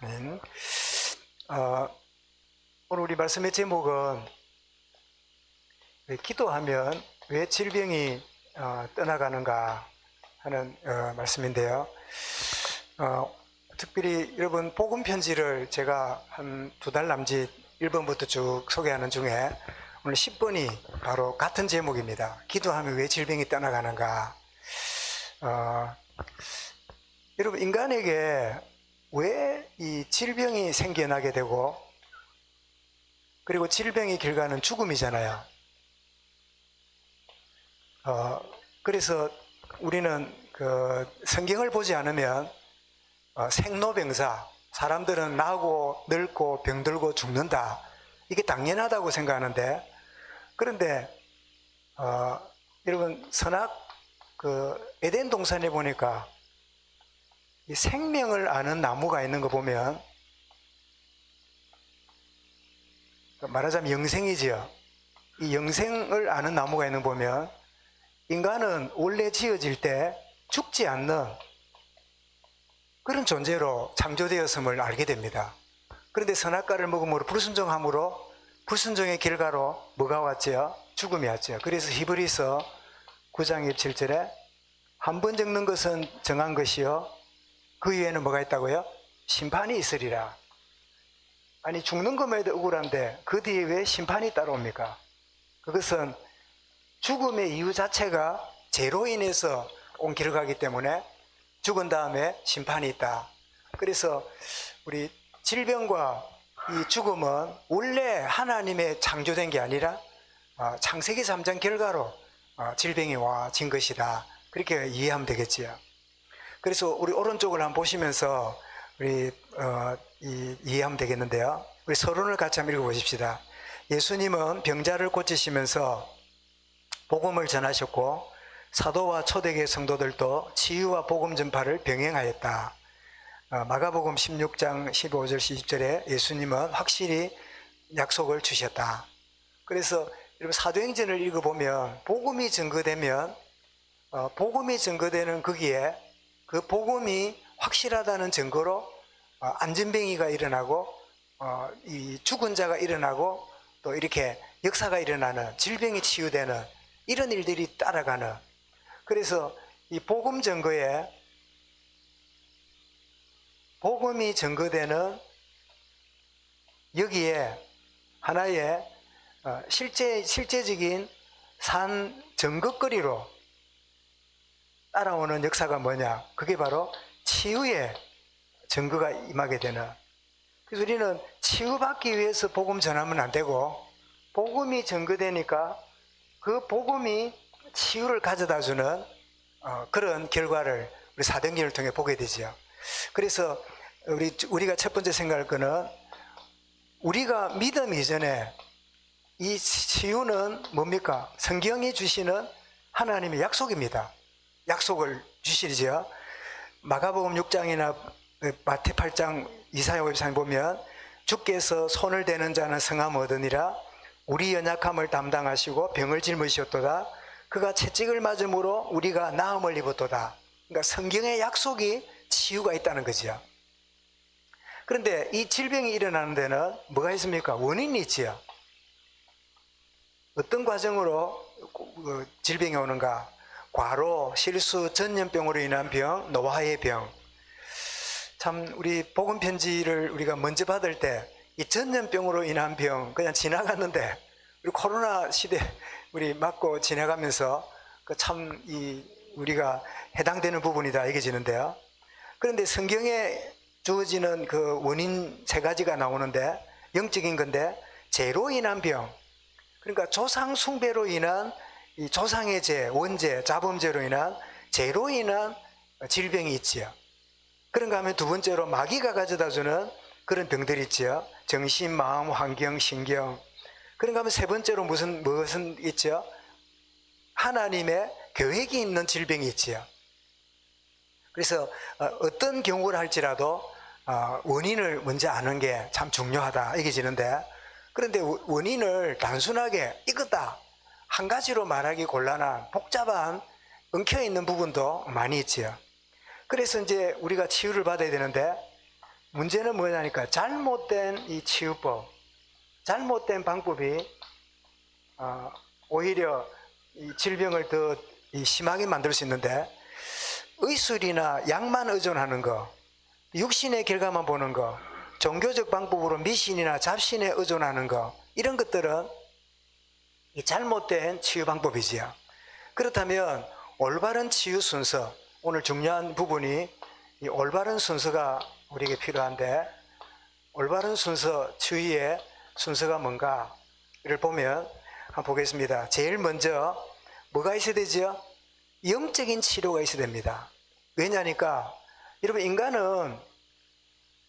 아멘. 어, 오늘 우리 말씀의 제목은 왜 기도하면 왜 질병이 어, 떠나가는가 하는 어, 말씀인데요. 어, 특별히 여러분 복음 편지를 제가 한 두 달 남짓 1번부터 쭉 소개하는 중에 오늘 10번이 바로 같은 제목입니다. 기도하면 왜 질병이 떠나가는가. 어, 여러분 인간에게 왜 이 질병이 생겨나게 되고 그리고 질병의 결과는 죽음이잖아요. 어, 그래서 우리는 그 성경을 보지 않으면 어, 생로병사 사람들은 나고 늙고 병들고 죽는다 이게 당연하다고 생각하는데 그런데 어, 여러분 선악 그 에덴 동산에 보니까 이 생명을 아는 나무가 있는 거 보면 그 말하자면 영생이지요. 이 영생을 아는 나무가 있는 거 보면 인간은 원래 지어질 때 죽지 않는 그런 존재로 창조되었음을 알게 됩니다. 그런데 선악과를 먹음으로 불순종함으로 불순종의 결과로 뭐가 왔지요? 죽음이 왔지요. 그래서 히브리서 9장 27절에 한 번 적는 것은 정한 것이요 그 위에는 뭐가 있다고요? 심판이 있으리라. 아니 죽는 것만 해도 억울한데 그 뒤에 왜 심판이 따라옵니까? 그것은 죽음의 이유 자체가 죄로 인해서 온 길을 가기 때문에 죽은 다음에 심판이 있다. 그래서 우리 질병과 이 죽음은 원래 하나님의 창조된 게 아니라 어, 창세기 3장 결과로 어, 질병이 와진 것이다. 그렇게 이해하면 되겠지요. 그래서 우리 오른쪽을 한번 보시면서 우리 어, 이, 이해하면 되겠는데요. 우리 서론을 같이 한번 읽어보십시다. 예수님은 병자를 고치시면서 복음을 전하셨고 사도와 초대교회 성도들도 치유와 복음 전파를 병행하였다. 어, 마가복음 16장 15절 20절에 예수님은 확실히 약속을 주셨다. 그래서 여러분 사도행전을 읽어보면 복음이 증거되면 어, 복음이 증거되는 거기에 그 복음이 확실하다는 증거로 어, 안전병이가 일어나고 어, 이 죽은 자가 일어나고 또 이렇게 역사가 일어나는 질병이 치유되는 이런 일들이 따라가는. 그래서 이 복음 증거에 복음이 증거되는 여기에 하나의 어, 실제 실제적인 산 증거거리로 따라오는 역사가 뭐냐? 그게 바로 치유의 증거가 임하게 되는. 그래서 우리는 치유받기 위해서 복음 전하면 안 되고, 복음이 증거되니까 그 복음이 치유를 가져다 주는 어, 그런 결과를 우리 사등기를 통해 보게 되지요. 그래서 우리, 우리가 첫 번째 생각할 거는 우리가 믿음 이전에 이 치유는 뭡니까? 성경이 주시는 하나님의 약속입니다. 약속을 주시죠. 마가복음 6장이나 마태 8장 이사야 53장 보면 주께서 손을 대는 자는 성함 얻으니라 우리 연약함을 담당하시고 병을 짊으셨도다. 그가 채찍을 맞음으로 우리가 나음을 입었도다. 그러니까 성경의 약속이 치유가 있다는 거지요. 그런데 이 질병이 일어나는 데는 뭐가 있습니까? 원인이 있지요. 어떤 과정으로 그 질병이 오는가? 과로, 실수, 전염병으로 인한 병, 노화의 병. 참 우리 복음 편지를 우리가 먼저 받을 때 이 전염병으로 인한 병 그냥 지나갔는데 우리 코로나 시대 우리 맞고 지나가면서 그 참 이 우리가 해당되는 부분이다 얘기지는데요. 그런데 성경에 주어지는 그 원인 세 가지가 나오는데 영적인 건데 죄로 인한 병 그러니까 조상 숭배로 인한 이 조상의 죄, 원죄, 자범죄로 인한 죄로 인한 질병이 있지요. 그런가 하면 두 번째로 마귀가 가져다 주는 그런 병들이 있지요. 정신, 마음, 환경, 신경. 그런가 하면 세 번째로 무슨, 무엇은 있죠? 하나님의 계획이 있는 질병이 있지요. 그래서 어, 어떤 경우를 할지라도 어, 원인을 먼저 아는 게 참 중요하다 얘기지는데 그런데 원인을 단순하게 이거다 한 가지로 말하기 곤란한 복잡한 엉켜 있는 부분도 많이 있지요. 그래서 이제 우리가 치유를 받아야 되는데 문제는 뭐냐니까 잘못된 이 치유법, 잘못된 방법이 어, 오히려 이 질병을 더 이 심하게 만들 수 있는데 의술이나 약만 의존하는 거, 육신의 결과만 보는 거, 종교적 방법으로 미신이나 잡신에 의존하는 거 이런 것들은 이 잘못된 치유 방법이지요. 그렇다면 올바른 치유 순서 오늘 중요한 부분이 이 올바른 순서가 우리에게 필요한데 올바른 순서 치유의 순서가 뭔가를 보면 한번 보겠습니다. 제일 먼저 뭐가 있어야 되죠? 영적인 치료가 있어야 됩니다. 왜냐니까 여러분 인간은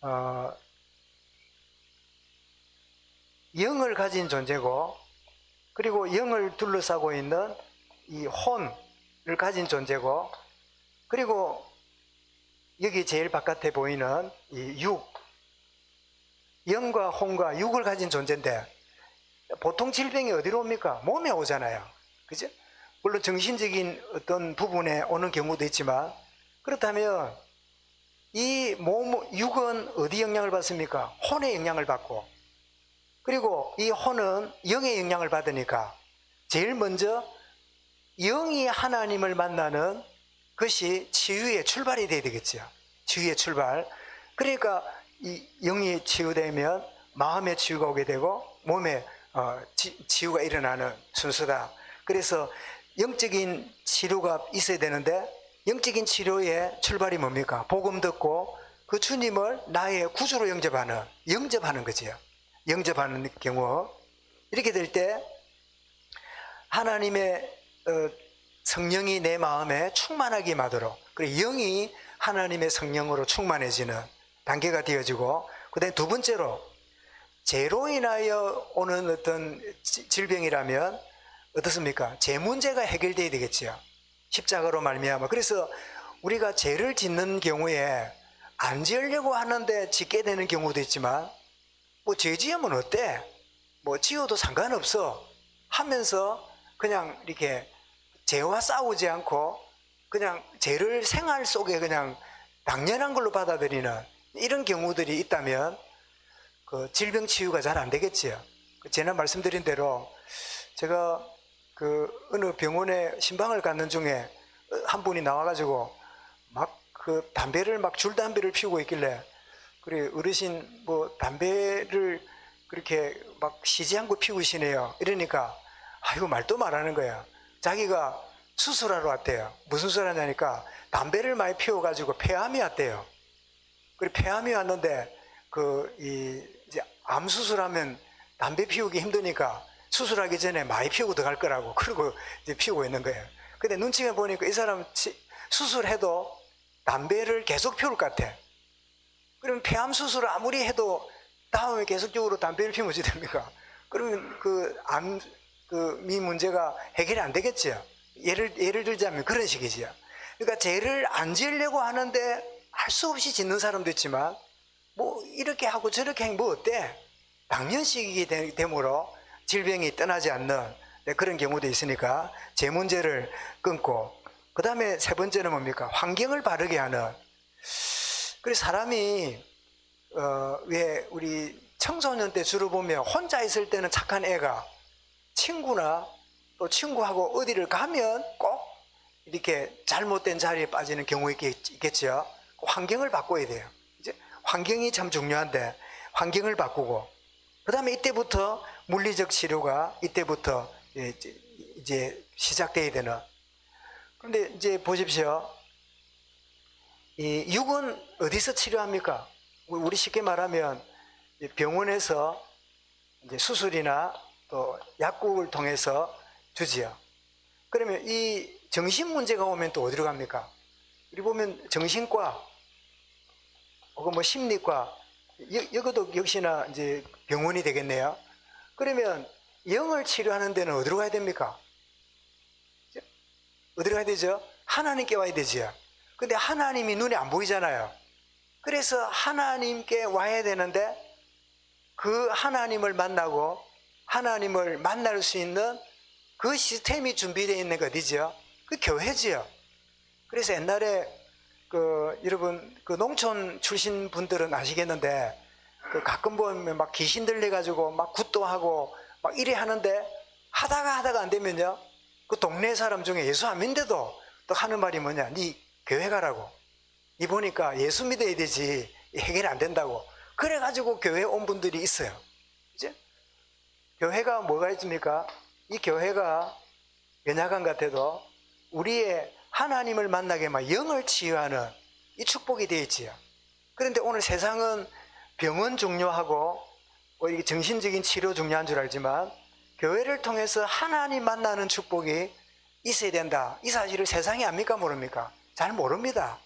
어, 영을 가진 존재고 그리고 영을 둘러싸고 있는 이 혼을 가진 존재고 그리고 여기 제일 바깥에 보이는 이 육, 영과 혼과 육을 가진 존재인데 보통 질병이 어디로 옵니까? 몸에 오잖아요. 그죠? 물론 정신적인 어떤 부분에 오는 경우도 있지만 그렇다면 이 몸, 육은 어디 영향을 받습니까? 혼의 영향을 받고 그리고 이 혼은 영의 영향을 받으니까 제일 먼저 영이 하나님을 만나는 것이 치유의 출발이 돼야 되겠죠. 치유의 출발. 그러니까 이 영이 치유되면 마음의 치유가 오게 되고 몸에 어, 치, 치유가 일어나는 순서다. 그래서 영적인 치료가 있어야 되는데 영적인 치료의 출발이 뭡니까? 복음 듣고 그 주님을 나의 구주로 영접하는 영접하는 거지요. 영접하는 경우 이렇게 될 때 하나님의 어, 성령이 내 마음에 충만하게 마도록 그리고 영이 하나님의 성령으로 충만해지는 단계가 되어지고 그다음에 두 번째로 죄로 인하여 오는 어떤 지- 질병이라면 어떻습니까? 죄 문제가 해결돼야 되겠지요. 십자가로 말미암아. 그래서 우리가 죄를 짓는 경우에 안 지으려고 하는데 짓게 되는 경우도 있지만 뭐 죄 지으면 어때? 뭐 지어도 상관없어 하면서 그냥 이렇게 죄와 싸우지 않고 그냥 죄를 생활 속에 그냥 당연한 걸로 받아들이는 이런 경우들이 있다면 그 질병 치유가 잘 안 되겠지요. 그 지난 말씀드린 대로 제가 그 어느 병원에 신방을 갔는 중에 한 분이 나와가지고 막 그 담배를 막 줄담배를 피우고 있길래 그래 어르신 뭐 담배를 그렇게 막 쉬지 않고 피우시네요. 이러니까 아이고 말도 말하는 거야. 자기가 수술하러 왔대요. 무슨 수술 하냐니까 담배를 많이 피워가지고 폐암이 왔대요. 그리고 폐암이 왔는데 그 이 암 수술하면 담배 피우기 힘드니까 수술하기 전에 많이 피우고 들어갈 거라고 그러고 이제 피우고 있는 거예요. 근데 눈치가 보니까 이 사람 치- 수술해도 담배를 계속 피울 것 같아. 그러면 폐암 수술을 아무리 해도 다음에 계속적으로 담배를 피우면 어찌 됩니까? 그러면 그 암, 그 미 문제가 해결이 안 되겠지요. 예를, 예를 들자면 그런 식이지요. 그러니까 죄를 안 지으려고 하는데 할 수 없이 짓는 사람도 있지만 뭐 이렇게 하고 저렇게 하면 뭐 어때? 당연식이게 되- 되므로 질병이 떠나지 않는 네, 그런 경우도 있으니까 제 문제를 끊고 그 다음에 세 번째는 뭡니까? 환경을 바르게 하는 그래서 사람이 어, 왜 우리 청소년 때 주로 보면 혼자 있을 때는 착한 애가 친구나 또 친구하고 어디를 가면 꼭 이렇게 잘못된 자리에 빠지는 경우 있겠, 있겠죠. 환경을 바꿔야 돼요. 이제 환경이 참 중요한데 환경을 바꾸고 그 다음에 이때부터 물리적 치료가 이때부터 이제 시작돼야 되는 그런데 이제 보십시오. 이 육은 어디서 치료합니까? 우리 쉽게 말하면 병원에서 이제 수술이나 또 약국을 통해서 주지요. 그러면 이 정신 문제가 오면 또 어디로 갑니까? 우리 보면 정신과 혹은 뭐 심리과 여, 여기도 역시나 이제 병원이 되겠네요. 그러면 영을 치료하는 데는 어디로 가야 됩니까? 어디로 가야 되죠? 하나님께 와야 되지요. 근데 하나님이 눈에 안 보이잖아요. 그래서 하나님께 와야 되는데 그 하나님을 만나고 하나님을 만날 수 있는 그 시스템이 준비되어 있는 거 어디죠? 그 교회지요. 그래서 옛날에 그 여러분 그 농촌 출신 분들은 아시겠는데 그 가끔 보면 막 귀신 들려 가지고 막 굿도 하고 막 이래 하는데 하다가 하다가 안 되면요 그 동네 사람 중에 예수 안 믿는데도 또 하는 말이 뭐냐 네 교회 가라고 이 보니까 예수 믿어야 되지 해결 안 된다고 그래가지고 교회 온 분들이 있어요 이제 교회가 뭐가 있습니까 이 교회가 연약한 같아도 우리의 하나님을 만나게 막 영을 치유하는 이 축복이 되어 있지요. 그런데 오늘 세상은 병은 중요하고 정신적인 치료 중요한 줄 알지만 교회를 통해서 하나님 만나는 축복이 있어야 된다. 이 사실을 세상이 압니까 모릅니까? 잘 모릅니다.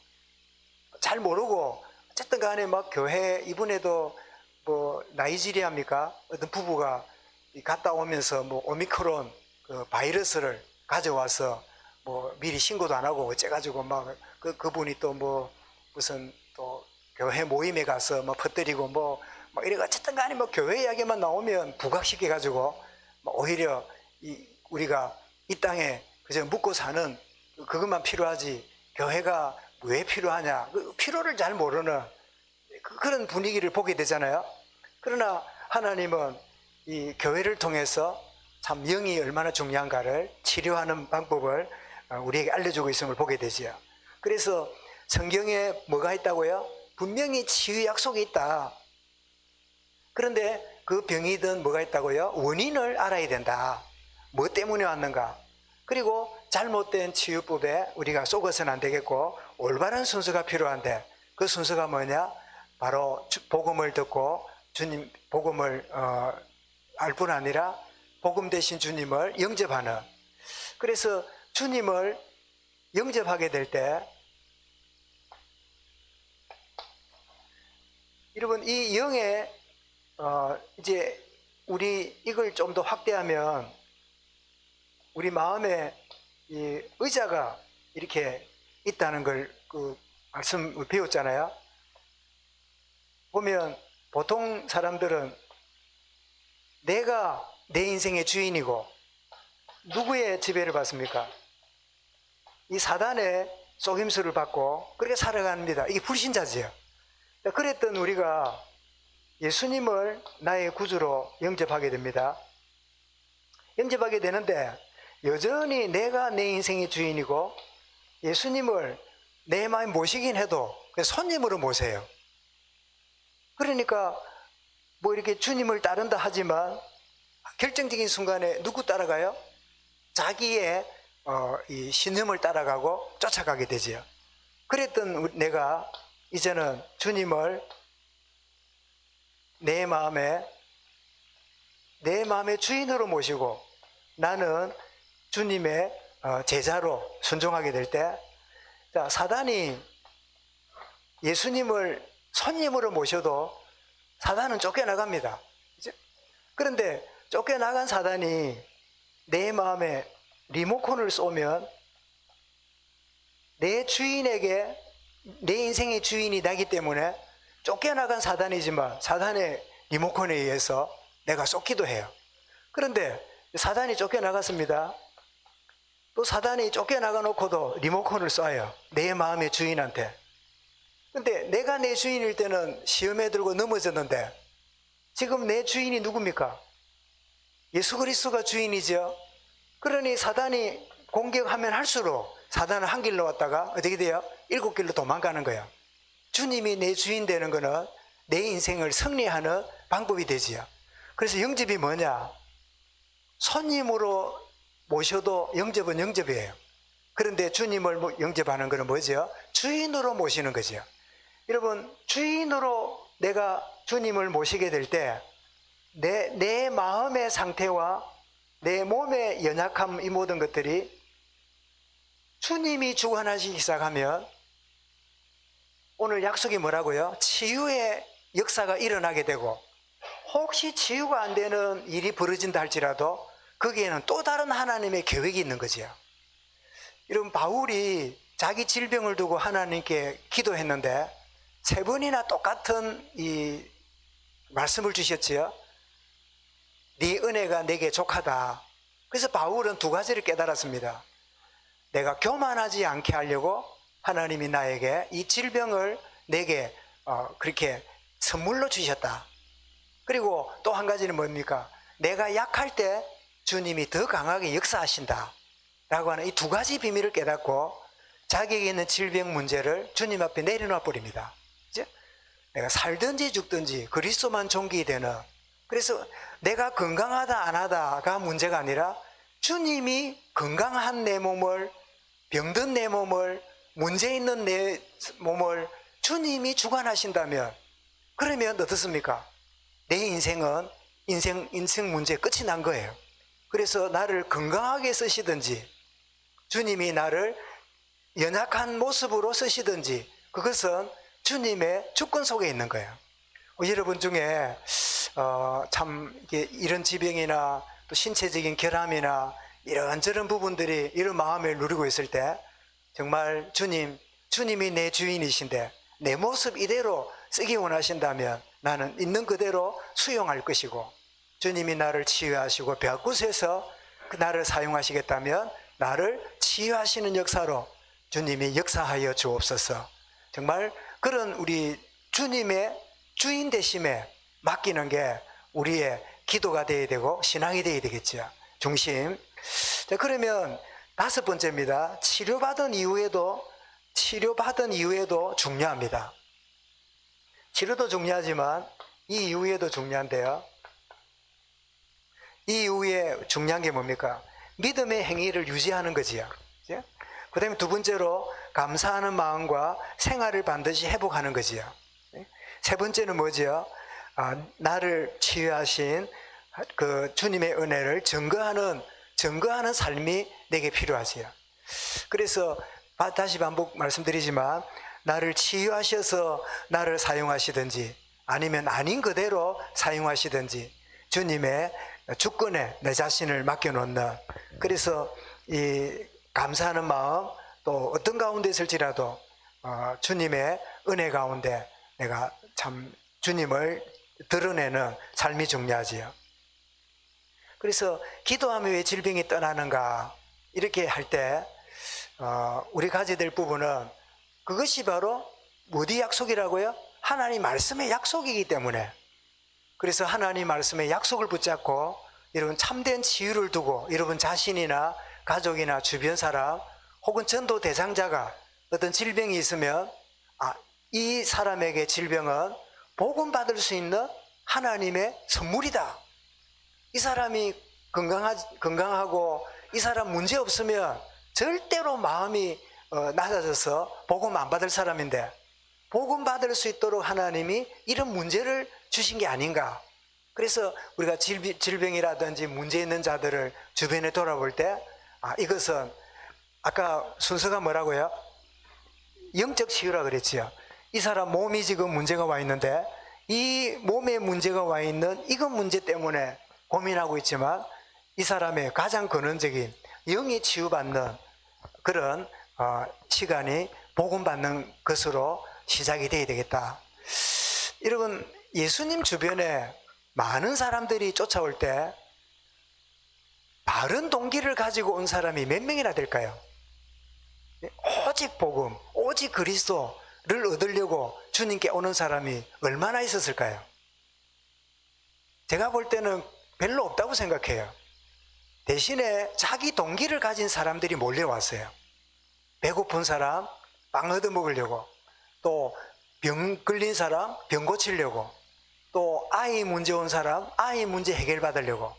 잘 모르고 어쨌든 간에 막 교회 이번에도 뭐 나이지리아입니까? 어떤 부부가 이 갔다 오면서 뭐 오미크론 그 바이러스를 가져와서 뭐 미리 신고도 안 하고 어째가지고 막 그 그분이 또 뭐 무슨 또 교회 모임에 가서 뭐 퍼뜨리고 뭐, 뭐 이래 어쨌든 간에 뭐 교회 이야기만 나오면 부각시켜 가지고 뭐 오히려 이 우리가 이 땅에 그저 묵고 사는 그것만 필요하지 교회가 왜 필요하냐 그 필요를 잘 모르는 그- 그런 분위기를 보게 되잖아요. 그러나 하나님은 이 교회를 통해서 참 영이 얼마나 중요한가를 치료하는 방법을 어, 우리에게 알려주고 있음을 보게 되지요. 그래서 성경에 뭐가 있다고요? 분명히 치유 약속이 있다. 그런데 그 병이든 뭐가 있다고요? 원인을 알아야 된다. 뭐 때문에 왔는가? 그리고 잘못된 치유법에 우리가 속아서는 안 되겠고 올바른 순서가 필요한데 그 순서가 뭐냐? 바로 주- 복음을 듣고 주님 복음을 어, 알 뿐 아니라 복음 대신 주님을 영접하는 그래서 주님을 영접하게 될 때 여러분 이 영의 어, 이제 우리 이걸 좀 더 확대하면 우리 마음에 이 의자가 이렇게 있다는 걸 그 말씀을 배웠잖아요. 보면 보통 사람들은 내가 내 인생의 주인이고 누구의 지배를 받습니까? 이 사단의 속임수를 받고 그렇게 살아갑니다. 이게 불신자지요. 그랬던 우리가 예수님을 나의 구주로 영접하게 됩니다. 영접하게 되는데 여전히 내가 내 인생의 주인이고 예수님을 내 마음에 모시긴 해도 그냥 손님으로 모세요. 그러니까 뭐 이렇게 주님을 따른다 하지만 결정적인 순간에 누구 따라가요? 자기의 어, 이 신념을 따라가고 쫓아가게 되지요. 그랬던 내가 이제는 주님을 내 마음에 내 마음의 주인으로 모시고 나는 주님의 어, 제자로 순종하게 될 때, 자, 사단이 예수님을 손님으로 모셔도 사단은 쫓겨나갑니다. 그런데 쫓겨나간 사단이 내 마음에 리모컨을 쏘면 내 주인에게 내 인생의 주인이 나기 때문에 쫓겨나간 사단이지만 사단의 리모컨에 의해서 내가 쏟기도 해요. 그런데 사단이 쫓겨나갔습니다. 또 사단이 쫓겨나가 놓고도 리모컨을 쏴요. 내 마음의 주인한테. 근데 내가 내 주인일 때는 시험에 들고 넘어졌는데 지금 내 주인이 누굽니까? 예수 그리스도가 주인이죠. 그러니 사단이 공격하면 할수록 사단은 한 길로 왔다가 어떻게 돼요? 일곱 길로 도망가는 거예요. 주님이 내 주인 되는 거는 내 인생을 승리하는 방법이 되지요. 그래서 영접이 뭐냐? 손님으로 모셔도 영접은 영접이에요. 그런데 주님을 뭐- 영접하는 것은 뭐죠? 주인으로 모시는 거죠. 여러분, 주인으로 내가 주님을 모시게 될 때, 내, 내 마음의 상태와 내 몸의 연약함, 이 모든 것들이 주님이 주관하시기 시작하면 오늘 약속이 뭐라고요? 치유의 역사가 일어나게 되고 혹시 치유가 안 되는 일이 벌어진다 할지라도 거기에는 또 다른 하나님의 계획이 있는 거지요. 여러분 바울이 자기 질병을 두고 하나님께 기도했는데 세 번이나 똑같은 이 말씀을 주셨지요. 네 은혜가 내게 족하다. 그래서 바울은 두 가지를 깨달았습니다. 내가 교만하지 않게 하려고 하나님이 나에게 이 질병을 내게 어, 그렇게 선물로 주셨다. 그리고 또 한 가지는 뭡니까? 내가 약할 때 주님이 더 강하게 역사하신다. 라고 하는 이 두 가지 비밀을 깨닫고 자기에게 있는 질병 문제를 주님 앞에 내려놔 버립니다. 이제 내가 살든지 죽든지 그리스도만 존귀 되는 그래서 내가 건강하다 안 하다가 문제가 아니라 주님이 건강한 내 몸을 병든 내 몸을 문제 있는 내 몸을 주님이 주관하신다면 그러면 어떻습니까? 내 인생은 인생 인생 문제 끝이 난 거예요. 그래서 나를 건강하게 쓰시든지 주님이 나를 연약한 모습으로 쓰시든지 그것은 주님의 주권 속에 있는 거예요. 어, 여러분 중에 어, 참 이런 지병이나 또 신체적인 결함이나 이런저런 부분들이 이런 마음을 누리고 있을 때 정말 주님, 주님이 내 주인이신데 내 모습 이대로 쓰기 원하신다면 나는 있는 그대로 수용할 것이고 주님이 나를 치유하시고 벽곳에서 그 나를 사용하시겠다면 나를 치유하시는 역사로 주님이 역사하여 주옵소서. 정말 그런 우리 주님의 주인 되심에 맡기는 게 우리의 기도가 되어야 되고 신앙이 되어야 되겠죠. 중심. 자, 그러면 다섯 번째입니다. 치료받은 이후에도 치료받은 이후에도 중요합니다. 치료도 중요하지만 이 이후에도 중요한데요. 이 이후에 중요한 게 뭡니까? 믿음의 행위를 유지하는 거지요. 그 다음에 두 번째로 감사하는 마음과 생활을 반드시 회복하는 거지요. 세 번째는 뭐지요? 아, 나를 치유하신 그 주님의 은혜를 증거하는 증거하는 삶이 내게 필요하지요. 그래서 바- 다시 반복 말씀드리지만 나를 치유하셔서 나를 사용하시든지 아니면 아닌 그대로 사용하시든지 주님의 주권에 내 자신을 맡겨놓는 그래서 이 감사하는 마음 또 어떤 가운데 있을지라도 어, 주님의 은혜 가운데 내가 참 주님을 드러내는 삶이 중요하지요. 그래서 기도하며 왜 질병이 떠나는가 이렇게 할때 어, 우리 가져야 될 부분은 그것이 바로 무디 약속이라고요? 하나님 말씀의 약속이기 때문에 그래서 하나님 말씀의 약속을 붙잡고 여러분 참된 치유를 두고 여러분 자신이나 가족이나 주변 사람 혹은 전도 대상자가 어떤 질병이 있으면 아, 이 사람에게 질병은 복음 받을 수 있는 하나님의 선물이다. 이 사람이 건강하, 건강하고 이 사람 문제 없으면 절대로 마음이 어, 낮아져서 복음 안 받을 사람인데 복음 받을 수 있도록 하나님이 이런 문제를 주신 게 아닌가. 그래서 우리가 질병이라든지 문제 있는 자들을 주변에 돌아볼 때 아, 이것은 아까 순서가 뭐라고요? 영적 치유라 그랬지요. 이 사람 몸이 지금 문제가 와 있는데 이 몸에 문제가 와 있는 이건 문제 때문에 고민하고 있지만 이 사람의 가장 근원적인 영이 치유받는 그런 어, 시간이 복음받는 것으로 시작이 돼야 되겠다. 여러분 예수님 주변에 많은 사람들이 쫓아올 때 바른 동기를 가지고 온 사람이 몇 명이나 될까요? 오직 복음, 오직 그리스도를 얻으려고 주님께 오는 사람이 얼마나 있었을까요? 제가 볼 때는 별로 없다고 생각해요. 대신에 자기 동기를 가진 사람들이 몰려왔어요. 배고픈 사람, 빵 얻어 먹으려고. 또 병 걸린 사람, 병 고치려고. 또 아이 문제 온 사람, 아이 문제 해결받으려고.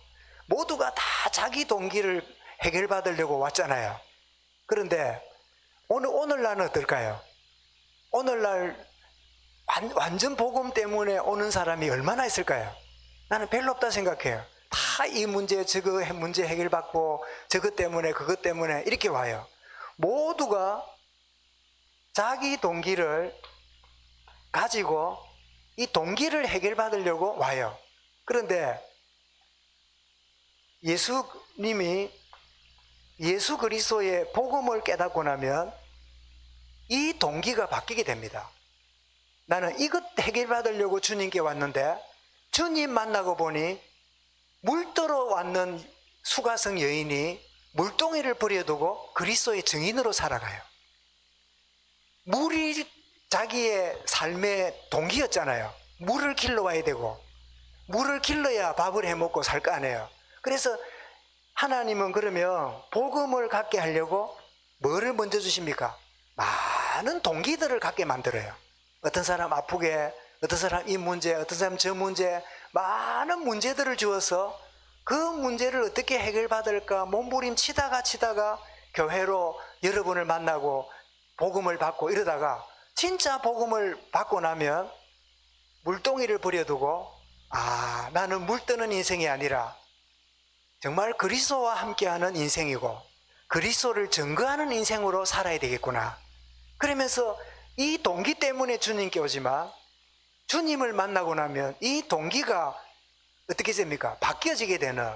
모두가 다 자기 동기를 해결받으려고 왔잖아요. 그런데 오늘, 오늘날은 어떨까요? 오늘날 완, 완전 복음 때문에 오는 사람이 얼마나 있을까요? 나는 별로 없다 생각해요. 다 이 문제, 저거 해- 문제 해결받고 저것 때문에 그것 때문에 이렇게 와요. 모두가 자기 동기를 가지고 이 동기를 해결받으려고 와요. 그런데 예수님이 예수 그리스도의 복음을 깨닫고 나면 이 동기가 바뀌게 됩니다. 나는 이것 해결받으려고 주님께 왔는데 주님 만나고 보니 물떠러 왔는 수가성 여인이 물동이를 버려두고 그리스도의 증인으로 살아가요. 물이 자기의 삶의 동기였잖아요. 물을 길러와야 되고 물을 길러야 밥을 해 먹고 살 거 아니에요. 그래서 하나님은 그러면 복음을 갖게 하려고 뭐를 먼저 주십니까? 많은 동기들을 갖게 만들어요. 어떤 사람 아프게, 어떤 사람 이 문제, 어떤 사람 저 문제, 많은 문제들을 주어서 그 문제를 어떻게 해결받을까 몸부림 치다가 치다가 교회로 여러분을 만나고 복음을 받고 이러다가 진짜 복음을 받고 나면 물동이를 버려두고 아 나는 물 뜨는 인생이 아니라 정말 그리스도와 함께하는 인생이고 그리스도를 증거하는 인생으로 살아야 되겠구나. 그러면서 이 동기 때문에 주님께 오지만 주님을 만나고 나면 이 동기가 어떻게 됩니까? 바뀌어지게 되는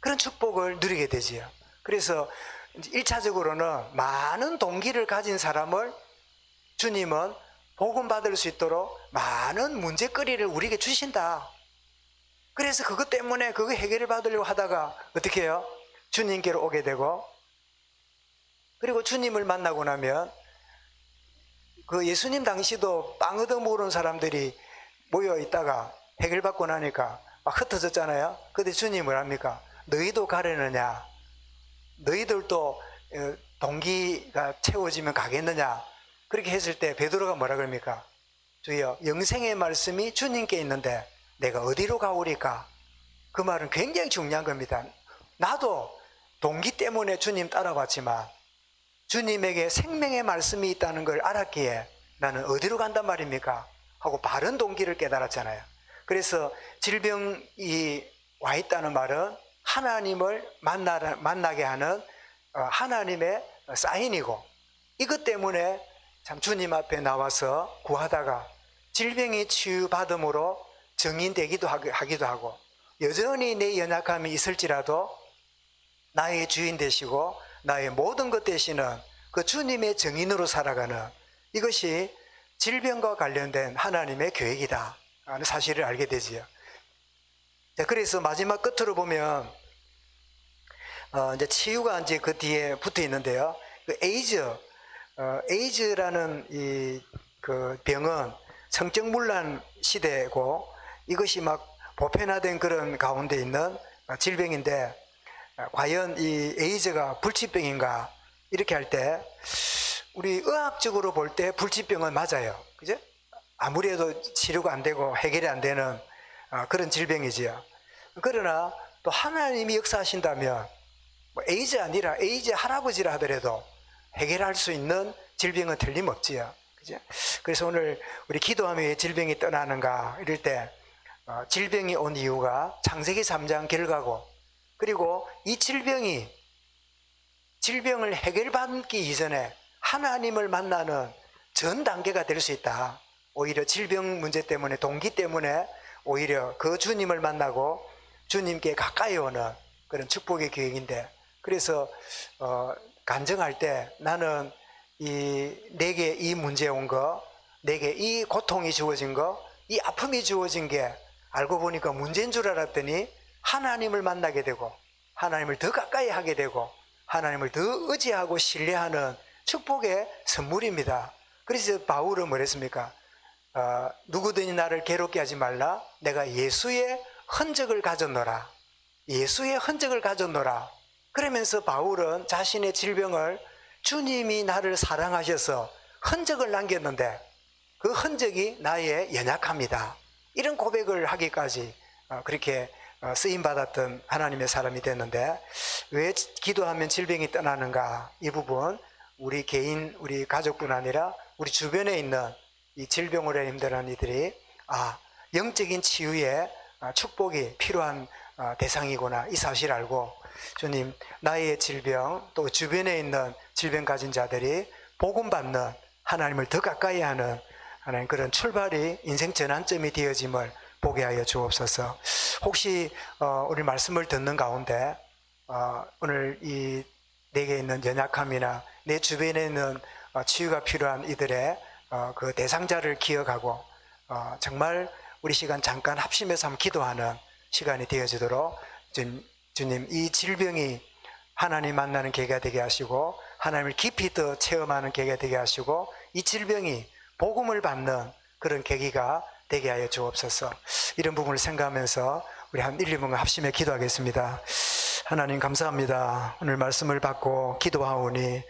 그런 축복을 누리게 되지요. 그래서 1차적으로는 많은 동기를 가진 사람을 주님은 복음 받을 수 있도록 많은 문제거리를 우리에게 주신다. 그래서 그것 때문에 그거 해결을 받으려고 하다가 어떻게 해요? 주님께로 오게 되고 그리고 주님을 만나고 나면 그 예수님 당시도 빵 얻어 먹는 사람들이 모여 있다가 해결받고 나니까 막 흩어졌잖아요. 근데 주님을 합니까? 너희도 가려느냐? 너희들도 어, 동기가 채워지면 가겠느냐? 그렇게 했을 때 베드로가 뭐라 그럽니까? 주여 영생의 말씀이 주님께 있는데 내가 어디로 가오리까? 그 말은 굉장히 중요한 겁니다. 나도 동기 때문에 주님 따라왔지만 주님에게 생명의 말씀이 있다는 걸 알았기에 나는 어디로 간단 말입니까? 하고 바른 동기를 깨달았잖아요. 그래서 질병이 와 있다는 말은 하나님을 만나, 만나게 하는 어, 하나님의 사인이고 이것 때문에 참 주님 앞에 나와서 구하다가 질병이 치유받음으로 증인되기도 하기- 하기도 하고 여전히 내 연약함이 있을지라도 나의 주인 되시고 나의 모든 것 되시는 그 주님의 증인으로 살아가는 이것이 질병과 관련된 하나님의 계획이다 하는 사실을 알게 되지요. 자, 그래서 마지막 끝으로 보면 어, 이제 치유가 이제 그 뒤에 붙어 있는데요. 그 에이즈, 어, 에이즈라는 이 그 병은 성적문란 시대고 이것이 막 보편화된 그런 가운데 있는 어, 질병인데 어, 과연 이 에이즈가 불치병인가 이렇게 할 때 우리 의학적으로 볼 때 불치병은 맞아요. 그죠? 아무래도 치료가 안 되고 해결이 안 되는 어, 그런 질병이지요. 그러나 또 하나님이 역사하신다면 뭐 에이즈 아니라 에이즈 할아버지라 하더라도 해결할 수 있는 질병은 틀림없지요. 그죠? 그래서 오늘 우리 기도하며 왜 질병이 떠나는가 이럴 때 어, 질병이 온 이유가 창세기 3장 결과고 그리고 이 질병이 질병을 해결받기 이전에 하나님을 만나는 전 단계가 될 수 있다. 오히려 질병 문제 때문에 동기 때문에 오히려 그 주님을 만나고 주님께 가까이 오는 그런 축복의 계획인데 그래서 어, 간증할 때 나는 이 내게 이 문제 온 거, 내게 이 고통이 주어진 거, 이 아픔이 주어진 게 알고 보니까 문제인 줄 알았더니 하나님을 만나게 되고 하나님을 더 가까이 하게 되고 하나님을 더 의지하고 신뢰하는 축복의 선물입니다. 그래서 바울은 뭐랬습니까? 어, 누구든지 나를 괴롭게 하지 말라. 내가 예수의 흔적을 가졌노라. 예수의 흔적을 가졌노라. 그러면서 바울은 자신의 질병을 주님이 나를 사랑하셔서 흔적을 남겼는데 그 흔적이 나의 연약함이다. 이런 고백을 하기까지 어, 그렇게 어, 쓰임 받았던 하나님의 사람이 됐는데 왜 기도하면 질병이 떠나는가? 이 부분 우리 개인, 우리 가족뿐 아니라 우리 주변에 있는 이 질병으로 힘들어하는 이들이 아 영적인 치유에 아, 축복이 필요한 아, 대상이구나 이 사실 알고 주님 나의 질병 또 주변에 있는 질병 가진 자들이 복음 받는 하나님을 더 가까이 하는 하나님 그런 출발이 인생 전환점이 되어짐을 보게 하여 주옵소서. 혹시 어, 우리 말씀을 듣는 가운데 어, 오늘 이 내게 있는 연약함이나 내 주변에 있는 어, 치유가 필요한 이들의 어, 그 대상자를 기억하고 어, 정말 우리 시간 잠깐 합심해서 한번 기도하는 시간이 되어지도록 주님, 주님 이 질병이 하나님 만나는 계기가 되게 하시고 하나님을 깊이 더 체험하는 계기가 되게 하시고 이 질병이 복음을 받는 그런 계기가 되게 하여 주옵소서. 이런 부분을 생각하면서 우리 한 1, 2분간 합심해 기도하겠습니다. 하나님 감사합니다. 오늘 말씀을 받고 기도하오니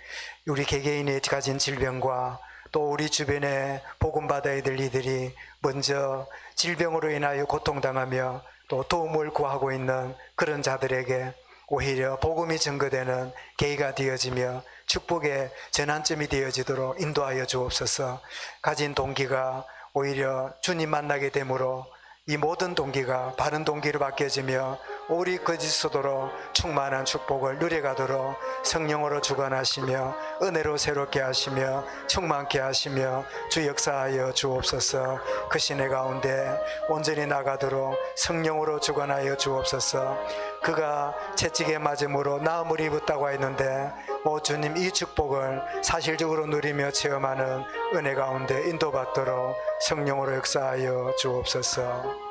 우리 개개인이 가진 질병과 또 우리 주변에 복음 받아야 될 이들이 먼저 질병으로 인하여 고통당하며 또 도움을 구하고 있는 그런 자들에게 오히려 복음이 증거되는 계기가 되어지며 축복의 전환점이 되어지도록 인도하여 주옵소서. 가진 동기가 오히려 주님 만나게 되므로 이 모든 동기가 바른 동기로 바뀌어지며 오리 거짓소도로 충만한 축복을 누려가도록 성령으로 주관하시며 은혜로 새롭게 하시며 충만케 하시며 주 역사하여 주옵소서. 그 시내 가운데 온전히 나가도록 성령으로 주관하여 주옵소서 그가 채찍에 맞음으로 나음을 입었다고 했는데 오 주님 이 축복을 사실적으로 누리며 체험하는 은혜 가운데 인도받도록 성령으로 역사하여 주옵소서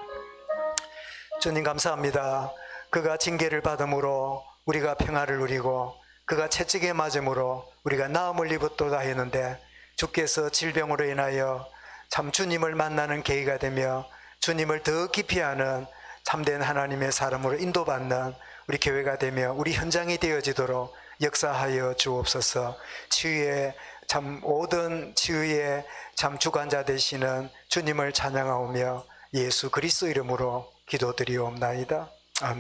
주님 감사합니다. 그가 징계를 받음으로 우리가 평화를 누리고 그가 채찍에 맞음으로 우리가 나음을 입었도다 했는데 주께서 질병으로 인하여 참 주님을 만나는 계기가 되며 주님을 더 깊이 아는 참된 하나님의 사람으로 인도받는 우리 교회가 되며 우리 현장이 되어지도록 역사하여 주옵소서 치유의 참 모든 치유의 참 주관자 되시는 주님을 찬양하오며 예수 그리스도 이름으로 기도드리옵나이다.